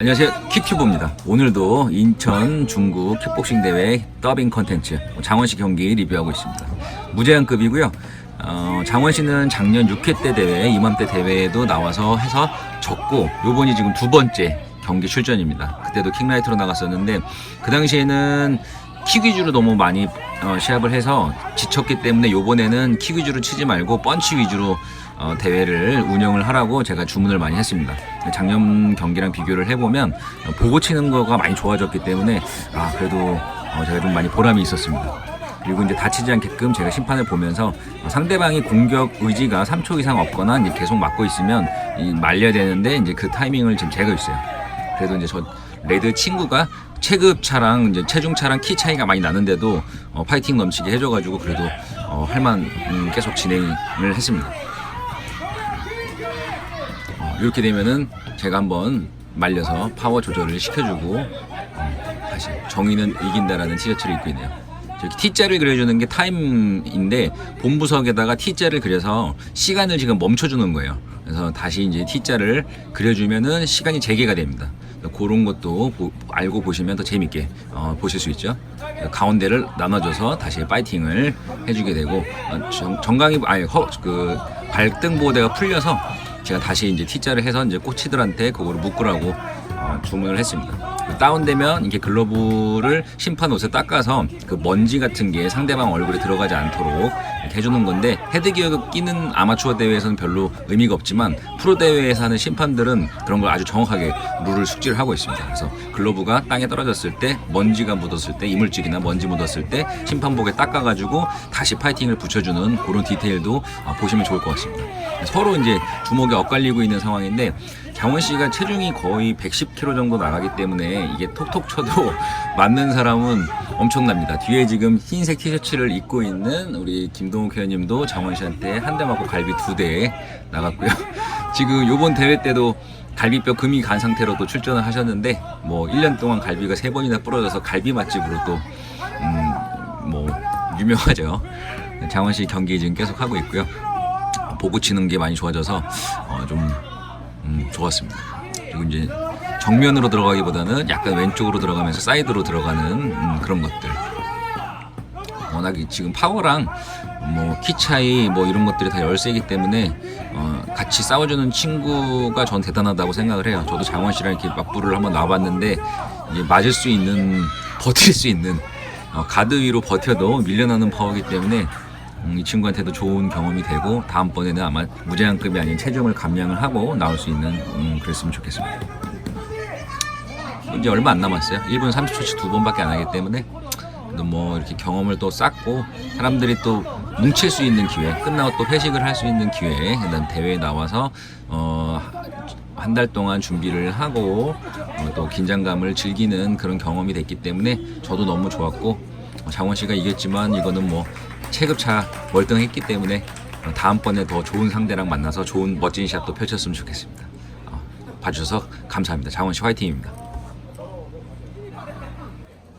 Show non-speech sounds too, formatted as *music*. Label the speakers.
Speaker 1: 안녕하세요. 킥튜브입니다. 오늘도 인천 중국 킥복싱 대회 더빙 컨텐츠 장원씨 경기 리뷰하고 있습니다. 무제한급이고요. 어, 장원씨는 작년 6회 때 대회 이맘때 대회에도 나와서 해서 졌고 요번이 지금 두 번째 경기 출전입니다. 그때도 킥라이트로 나갔었는데 그 당시에는 킥 위주로 너무 많이 어, 시합을 해서 지쳤기 때문에 요번에는 킥 위주로 치지 말고 펀치 위주로 어, 대회를 운영을 하라고 제가 주문을 많이 했습니다. 작년 경기랑 비교를 해보면 어, 보고 치는 거가 많이 좋아졌기 때문에 아 그래도 어, 제가 좀 많이 보람이 있었습니다. 그리고 이제 다치지 않게끔 제가 심판을 보면서 어, 상대방이 공격 의지가 3초 이상 없거나 계속 맞고 있으면 이 말려야 되는데 이제 그 타이밍을 지금 재고 있어요. 그래도 이제 저 레드 친구가 체급차랑 이제 체중차랑 키 차이가 많이 나는데도 어, 파이팅 넘치게 해줘가지고 그래도 어, 할만 음, 계속 진행을 했습니다. 어, 이렇게 되면은 제가 한번 말려서 파워 조절을 시켜주고 어, 다시 정의는 이긴다라는 티셔츠를 입고 있네요. T자를 그려주는 게 타임인데 본부석에다가 T자를 그려서 시간을 지금 멈춰주는 거예요. 그래서 다시 이제 T자를 그려주면은 시간이 재개가 됩니다. 그런 것도 보- 알고 보시면 더 재밌게 어, 보실 수 있죠. 가운데를 나눠줘서 다시 파이팅을 해주게 되고 어, 정, 정강이 아니 허, 그 발등 보호대가 풀려서 제가 다시 이제 T자를 해서 이제 코치들한테 그거를 묶으라고 어, 주문을 했습니다. 그 다운되면 이게 글러브를 심판 옷에 닦아서 그 먼지 같은 게 상대방 얼굴에 들어가지 않도록 이렇게 해주는 건데 헤드기어 끼는 아마추어 대회에서는 별로 의미가 없지만 프로 대회에서 하는 심판들은 그런 걸 아주 정확하게 룰을 숙지를 하고 있습니다. 그래서 글러브가 땅에 떨어졌을 때 먼지가 묻었을 때 이물질이나 먼지 묻었을 때 심판복에 닦아가지고 다시 파이팅을 붙여주는 그런 디테일도 어, 보시면 좋을 것 같습니다. 서로 이제 주먹이 엇갈리고 있는 상황인데 장원 씨가 체중이 거의 110kg 정도 나가기 때문에 이게 톡톡 쳐도 *laughs* 맞는 사람은 엄청납니다. 뒤에 지금 흰색 티셔츠를 입고 있는 우리 김동욱 회원님도 장원 씨한테 한 대 맞고 갈비 두 대 나갔고요. *laughs* 지금 요번 대회 때도 갈비뼈 금이 간 상태로 또 출전을 하셨는데 뭐 1년 동안 갈비가 세 번이나 부러져서 갈비 맛집으로 또 음, 뭐 유명하죠. 장원 씨 경기 지금 계속 하고 있고요. 보고 치는 게 많이 좋아져서 어, 좀 음, 좋았습니다. 그리고 이제 정면으로 들어가기보다는 약간 왼쪽으로 들어가면서 사이드로 들어가는 음, 그런 것들. 워낙 이 지금 파워랑 뭐 키 차이 뭐 이런 것들이 다 열세이기 때문에 어, 같이 싸워주는 친구가 전 대단하다고 생각을 해요. 저도 장원 씨랑 이렇게 맞부를 한번 나와봤는데 이제 맞을 수 있는 버틸 수 있는 어, 가드 위로 버텨도 밀려나는 파워이기 때문에 음, 이 친구한테도 좋은 경험이 되고 다음번에는 아마 무제한급이 아닌 체중을 감량을 하고 나올 수 있는 음, 그랬으면 좋겠습니다. 이제 얼마 안 남았어요. 1분 30초씩 두 번밖에 안 하기 때문에 뭐 이렇게 경험을 또 쌓고 사람들이 또 뭉칠 수 있는 기회, 끝나고 또 회식을 할 수 있는 기회, 그다음 대회에 나와서 어, 한 달 동안 준비를 하고 어, 또 긴장감을 즐기는 그런 경험이 됐기 때문에 저도 너무 좋았고 어, 장원 씨가 이겼지만 이거는 뭐 체급차 월등했기 때문에 어, 다음번에 더 좋은 상대랑 만나서 좋은 멋진 샷도 펼쳤으면 좋겠습니다. 어, 봐주셔서 감사합니다. 장원 씨 화이팅입니다.